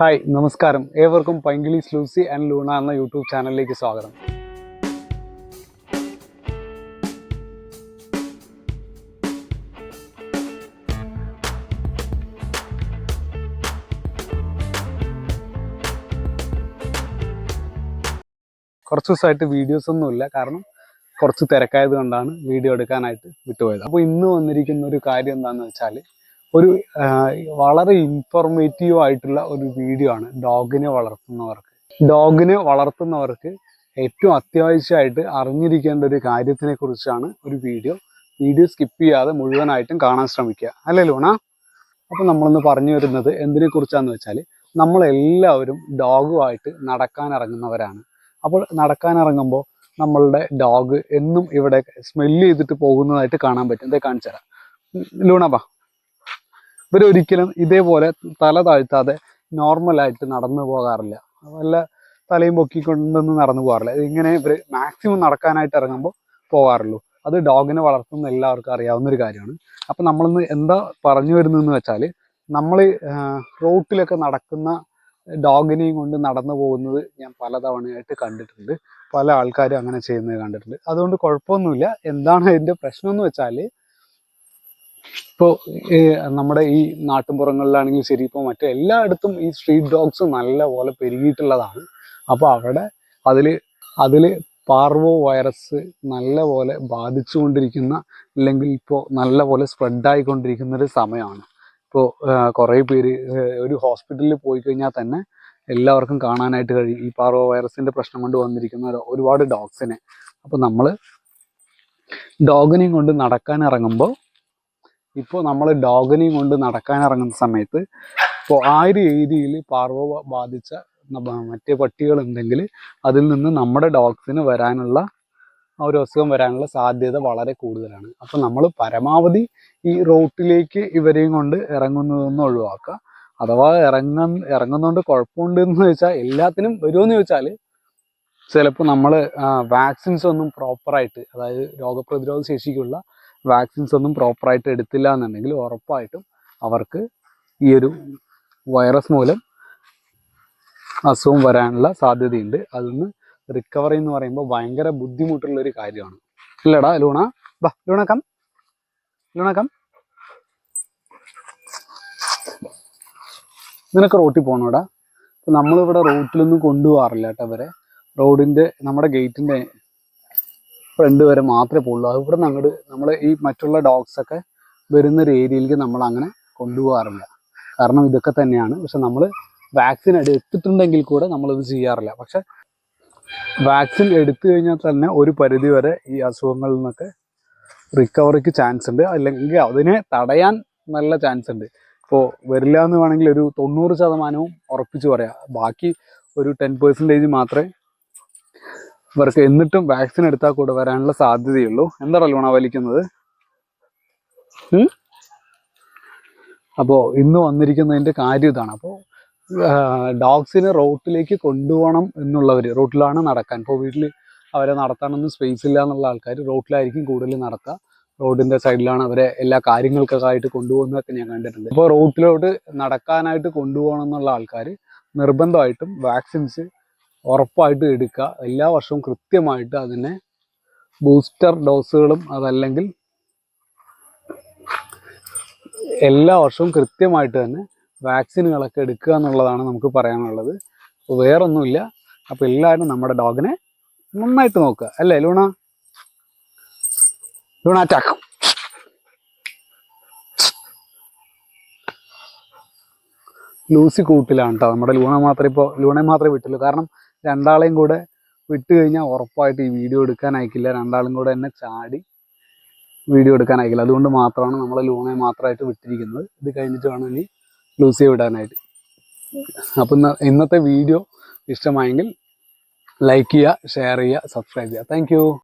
Hi നമസ്കാരം. ഏവർക്കും പൈങ്കിളീസ് Lucy and Luna എന്ന യൂട്യൂബ് ചാനലിലേക്ക് സ്വാഗതം. കുറച്ച് ദിവസമായിട്ട് വീഡിയോസ് ഒന്നുമില്ല കാരണം കുറച്ച് തിരക്കായത് കൊണ്ടാണ് വീഡിയോ എടുക്കാനായിട്ട് വിട്ടുപോയത്. അപ്പോൾ ഇന്ന് വന്നിരിക്കുന്ന ഒരു കാര്യം എന്താണെന്ന് വെച്ചാൽ ഒരു വളരെ ഇൻഫോർമേറ്റീവ് ആയിട്ടുള്ള ഒരു വീഡിയോ ആണ് ഡോഗിനെ വളർത്തുന്നവർക്ക്. ഡോഗിനെ വളർത്തുന്നവർക്ക് ഏറ്റവും അത്യാവശ്യമായിട്ട് അറിഞ്ഞിരിക്കേണ്ട ഒരു കാര്യത്തിനെ കുറിച്ചാണ് ഒരു വീഡിയോ വീഡിയോ സ്കിപ്പ് ചെയ്യാതെ മുഴുവനായിട്ടും കാണാൻ ശ്രമിക്കുക. അല്ലേ ലൂണ? അപ്പൊ നമ്മളൊന്ന് പറഞ്ഞു വരുന്നത് എന്തിനെ കുറിച്ചാന്ന് വെച്ചാൽ നമ്മളെല്ലാവരും ഡോഗുമായിട്ട് നടക്കാൻ ഇറങ്ങുന്നവരാണ്. അപ്പോൾ നടക്കാൻ ഇറങ്ങുമ്പോൾ നമ്മളുടെ ഡോഗ് എന്നും ഇവിടെ സ്മെല്ല് ചെയ്തിട്ട് പോകുന്നതായിട്ട് കാണാൻ പറ്റും. ഇതേ കാണിച്ചു തരാം ലൂണ ഇവരൊരിക്കലും ഇതേപോലെ തല താഴ്ത്താതെ നോർമലായിട്ട് നടന്നു പോകാറില്ല. വല്ല തലയും പൊക്കിക്കൊണ്ടൊന്നും നടന്നു പോകാറില്ല. ഇങ്ങനെ ഇവർ മാക്സിമം നടക്കാനായിട്ട് ഇറങ്ങുമ്പോൾ പോകാറുള്ളൂ. അത് ഡോഗിനെ വളർത്തുന്ന എല്ലാവർക്കും അറിയാവുന്ന ഒരു കാര്യമാണ്. അപ്പം നമ്മളിന്ന് എന്താ പറഞ്ഞു വരുന്നതെന്ന് വെച്ചാൽ നമ്മൾ റോട്ടിലൊക്കെ നടക്കുന്ന ഡോഗിനെയും കൊണ്ട് നടന്നു പോകുന്നത് ഞാൻ പലതവണയായിട്ട് കണ്ടിട്ടുണ്ട്. പല ആൾക്കാരും അങ്ങനെ ചെയ്യുന്നത് കണ്ടിട്ടുണ്ട്. അതുകൊണ്ട് കുഴപ്പമൊന്നുമില്ല. എന്താണ് അതിന്റെ പ്രശ്നം എന്ന് വെച്ചാൽ ഇപ്പോൾ നമ്മുടെ ഈ നാട്ടിൻപുറങ്ങളിലാണെങ്കിലും ശരി ഇപ്പോൾ മറ്റേ എല്ലായിടത്തും ഈ സ്ട്രീറ്റ് ഡോഗ്സ് നല്ല പോലെ പെരുകിയിട്ടുള്ളതാണ്. അപ്പോൾ അവിടെ അതിൽ അതിൽ പാർവോ വൈറസ് നല്ല പോലെ ബാധിച്ചുകൊണ്ടിരിക്കുന്ന അല്ലെങ്കിൽ ഇപ്പോൾ നല്ല പോലെ സ്പ്രെഡ് ആയിക്കൊണ്ടിരിക്കുന്ന ഒരു സമയമാണ് ഇപ്പോൾ കുറേ പേര് ഒരു ഹോസ്പിറ്റലിൽ പോയി കഴിഞ്ഞാൽ തന്നെ എല്ലാവർക്കും കാണാനായിട്ട് കഴിയും. ഈ പാർവോ വൈറസിന്റെ പ്രശ്നം കൊണ്ട് വന്നിരിക്കുന്ന ഒരു- ഒരുപാട് ഡോഗ്സിനെ അപ്പോൾ നമ്മൾ ഡോഗിനെയും കൊണ്ട് നടക്കാൻ ഇറങ്ങുമ്പോൾ ഇപ്പോൾ നമ്മൾ ഡോഗനെയും കൊണ്ട് നടക്കാൻ ഇറങ്ങുന്ന സമയത്ത് ഇപ്പോൾ ആ ഒരു ഏരിയയിൽ പാർവോ ബാധിച്ച മറ്റേ പട്ടികൾ ഉണ്ടെങ്കിൽ അതിൽ നിന്ന് നമ്മുടെ ഡോഗ്സിന് വരാനുള്ള ആ ഒരു അസുഖം വരാനുള്ള സാധ്യത വളരെ കൂടുതലാണ്. അപ്പോൾ നമ്മൾ പരമാവധി ഈ റോട്ടിലേക്ക് ഇവരെയും കൊണ്ട് ഇറങ്ങുന്നതൊന്നും ഒഴിവാക്കുക. അഥവാ ഇറങ്ങ ഇറങ്ങുന്നതുകൊണ്ട് കുഴപ്പമുണ്ട് എന്ന് ചോദിച്ചാൽ എല്ലാത്തിനും വരുമെന്ന് ചോദിച്ചാൽ ചിലപ്പോൾ നമ്മൾ വാക്സിൻസ് ഒന്നും പ്രോപ്പറായിട്ട് അതായത് രോഗപ്രതിരോധ ശേഷിക്കുള്ള വാക്സിൻസ് ഒന്നും പ്രോപ്പറായിട്ട് എടുത്തില്ല എന്നുണ്ടെങ്കിൽ ഉറപ്പായിട്ടും അവർക്ക് ഈ ഒരു വൈറസ് മൂലം അസുഖം വരാനുള്ള സാധ്യതയുണ്ട്. അതൊന്ന് റിക്കവറി എന്ന് പറയുമ്പോൾ ഭയങ്കര ബുദ്ധിമുട്ടുള്ള ഒരു കാര്യമാണ്. അല്ലടാ ലൂണ. ബാ ലൂണ കം കം നിനക്ക് റോട്ടിൽ പോകണോടാ നമ്മളിവിടെ റോട്ടിലൊന്നും കൊണ്ടുപോകാറില്ല കേട്ടോ അവരെ റോഡിന്റെ നമ്മുടെ ഗേറ്റിന്റെ ഫ്രണ്ട് വരെ മാത്രമേ പോകുള്ളൂ അത് ഇവിടെ അങ്ങോട്ട് നമ്മൾ ഈ മറ്റുള്ള ഡോഗ്സൊക്കെ വരുന്ന ഒരു ഏരിയയിലേക്ക് നമ്മൾ അങ്ങനെ കൊണ്ടുപോകാറില്ല. കാരണം ഇതൊക്കെ തന്നെയാണ്. പക്ഷെ നമ്മൾ വാക്സിൻ എടുത്തിട്ടുണ്ടെങ്കിൽ കൂടെ നമ്മളിത് ചെയ്യാറില്ല. പക്ഷെ വാക്സിൻ എടുത്തു കഴിഞ്ഞാൽ തന്നെ ഒരു പരിധി വരെ ഈ അസുഖങ്ങളിൽ നിന്നൊക്കെ റിക്കവറിക്ക് ചാൻസ് ഉണ്ട്. അല്ലെങ്കിൽ അതിനെ തടയാൻ നല്ല ചാൻസ് ഉണ്ട്. ഇപ്പോൾ വരില്ല എന്ന് വേണമെങ്കിൽ ഒരു തൊണ്ണൂറ് ശതമാനവും ഉറപ്പിച്ച് പറയാം. ബാക്കി ഒരു ടെൻ പെർസെന്റേജ് മാത്രമേ ഇവർക്ക് എന്നിട്ടും വാക്സിൻ എടുത്താൽ കൂടെ വരാനുള്ള സാധ്യതയുള്ളൂ. എന്താ ലൂണ വലിക്കുന്നത്? അപ്പോൾ ഇന്ന് വന്നിരിക്കുന്നതിന്റെ കാര്യം ഇതാണ്. അപ്പോ ഡോഗ്സിനെ റോട്ടിലേക്ക് കൊണ്ടുപോകണം എന്നുള്ളവർ റോട്ടിലാണ് നടക്കാൻ. ഇപ്പോൾ വീട്ടിൽ അവരെ നടത്താനൊന്നും സ്പേസ് ഇല്ല എന്നുള്ള ആൾക്കാർ റോട്ടിലായിരിക്കും കൂടുതൽ നടക്കുക റോഡിന്റെ സൈഡിലാണ് അവരെ എല്ലാ കാര്യങ്ങൾക്കൊക്കെ ആയിട്ട് കൊണ്ടുപോകുന്നതൊക്കെ ഞാൻ കണ്ടിട്ടുണ്ട്. അപ്പോൾ റോട്ടിലോട്ട് നടക്കാനായിട്ട് കൊണ്ടുപോകണം എന്നുള്ള ആൾക്കാർ നിർബന്ധമായിട്ടും വാക്സിൻസ് ഉറപ്പായിട്ടും എടുക്കുക. എല്ലാ വർഷവും കൃത്യമായിട്ട് അതിനെ ബൂസ്റ്റർ ഡോസുകളും അതല്ലെങ്കിൽ എല്ലാ വർഷവും കൃത്യമായിട്ട് തന്നെ വാക്സിനുകളൊക്കെ എടുക്കുക എന്നുള്ളതാണ് നമുക്ക് പറയാനുള്ളത്. അപ്പോൾ വേറൊന്നുമില്ല. അപ്പോൾ എല്ലാവരും നമ്മുടെ ഡോഗിനെ നന്നായിട്ട് നോക്കുക. അല്ലേ ലൂണ? ലൂണ അറ്റാക്ക് ലൂസി കൂട്ടിലാണ് കേട്ടോ നമ്മുടെ ലൂണ മാത്രമേ ഇപ്പോൾ ലൂണയെ മാത്രമേ വിട്ടുള്ളൂ. കാരണം രണ്ടാളെയും കൂടെ വിട്ട് കഴിഞ്ഞാൽ ഉറപ്പായിട്ട് ഈ വീഡിയോ എടുക്കാൻ അയക്കില്ല. രണ്ടാളും കൂടെ എന്നെ ചാടി വീഡിയോ എടുക്കാൻ അയക്കില്ല. അതുകൊണ്ട് മാത്രമാണ് നമ്മൾ ലൂണെ മാത്രമായിട്ട് വിട്ടിരിക്കുന്നത്. ഇത് കഴിഞ്ഞിട്ട് വേണം ഇനി ലൂസിയെ വിടാനായിട്ട്. അപ്പം ഇന്ന- ഇന്നത്തെ വീഡിയോ ഇഷ്ടമായെങ്കിൽ ലൈക്ക് ചെയ്യുക ഷെയർ ചെയ്യുക സബ്സ്ക്രൈബ് ചെയ്യുക. താങ്ക്